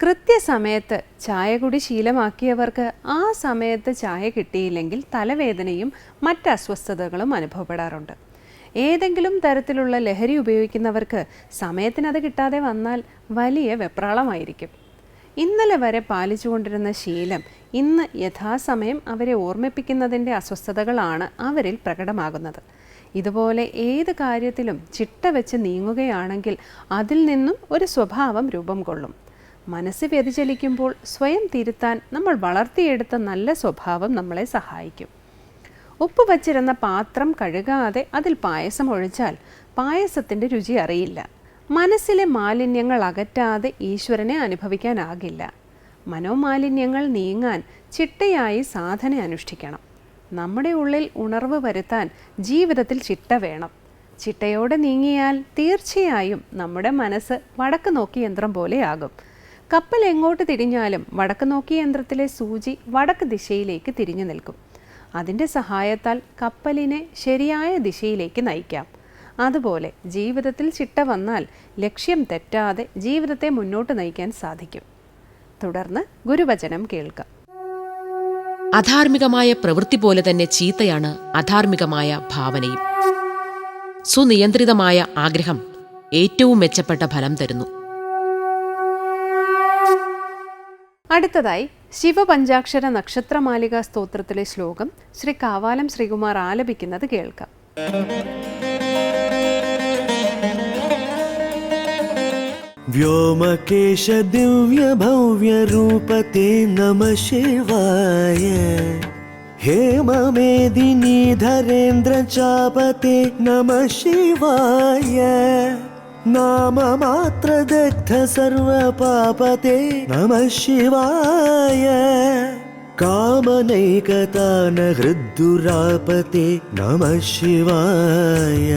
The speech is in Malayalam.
കൃത്യസമയത്ത് ചായ കുടി ശീലമാക്കിയവർക്ക് ആ സമയത്ത് ചായ കിട്ടിയില്ലെങ്കിൽ തലവേദനയും മറ്റ് അസ്വസ്ഥതകളും അനുഭവപ്പെടാറുണ്ട്. ഏതെങ്കിലും തരത്തിലുള്ള ലഹരി ഉപയോഗിക്കുന്നവർക്ക് സമയത്തിനത് കിട്ടാതെ വന്നാൽ വലിയ വെപ്രാളമായിരിക്കും. ഇന്നലെ വരെ പാലിച്ചുകൊണ്ടിരുന്ന ശീലം ഇന്ന് യഥാസമയം അവരെ ഓർമ്മിപ്പിക്കുന്നതിന്റെ അസ്വസ്ഥതകളാണ് അവരിൽ പ്രകടമാകുന്നത്. ഇതുപോലെ ഏത് കാര്യത്തിലും ചിട്ട വെച്ച് നീങ്ങുകയാണെങ്കിൽ അതിൽ നിന്നും ഒരു സ്വഭാവം രൂപം കൊള്ളും. മനസ്സ് വ്യതിചലിക്കുമ്പോൾ സ്വയം തിരുത്താൻ നമ്മൾ വളർത്തിയെടുത്ത നല്ല സ്വഭാവം നമ്മളെ സഹായിക്കും. ഉപ്പ് വച്ചിരുന്ന പാത്രം കഴുകാതെ അതിൽ പായസം ഒഴിച്ചാൽ പായസത്തിന്റെ രുചി അറിയില്ല. മനസ്സിലെ മാലിന്യങ്ങൾ അകറ്റാതെ ഈശ്വരനെ അനുഭവിക്കാനാകില്ല. മനോമാലിന്യങ്ങൾ നീങ്ങാൻ ചിട്ടയായി സാധന അനുഷ്ഠിക്കണം. നമ്മുടെ ഉള്ളിൽ ഉണർവ് വരുത്താൻ ജീവിതത്തിൽ ചിട്ട വേണം. ചിട്ടയോടെ നീങ്ങിയാൽ തീർച്ചയായും നമ്മുടെ മനസ്സ് വടക്ക് നോക്കി യന്ത്രം പോലെയാകും കപ്പൽ എങ്ങോട്ട് തിരിഞ്ഞാലും വടക്ക് നോക്കിയ യന്ത്രത്തിലെ സൂചി വടക്ക് ദിശയിലേക്ക് തിരിഞ്ഞു നിൽക്കും. അതിന്റെ സഹായത്താൽ കപ്പലിനെ ശരിയായ ദിശയിലേക്ക് നയിക്കാം. അതുപോലെ ജീവിതത്തിൽ ചിട്ട വന്നാൽ ലക്ഷ്യം തെറ്റാതെ ജീവിതത്തെ മുന്നോട്ട് നയിക്കാൻ സാധിക്കും. തുടർന്ന് ഗുരുവചനം കേൾക്കാം. അധാർമികമായ പ്രവൃത്തി പോലെ തന്നെ ചീത്തയാണ് അധാർമികമായ ഭാവനയും. സുനിയന്ത്രിതമായ ആഗ്രഹം ഏറ്റവും മെച്ചപ്പെട്ട ഫലം തരുന്നു. അടുത്തതായി ശിവപഞ്ചാക്ഷര നക്ഷത്രമാലിക സ്തോത്രത്തിലെ ശ്ലോകം ശ്രീ കാവാലം ശ്രീകുമാർ ആലപിക്കുന്നത് കേൾക്കാം. വ്യോമകേശ ദിവ്യ ഭവ്യ രൂപത്തെ നമ ശിവായ ഹേമമേദിനീധരേന്ദ്ര ചാപത്തെ നമ ശിവായ നാമമാത്രദഗ്ധ സർവപാപതേ നമ ശിവായ കാമനൈകതാന ഹൃദ്ദുരാപതേ നമ ശിവായ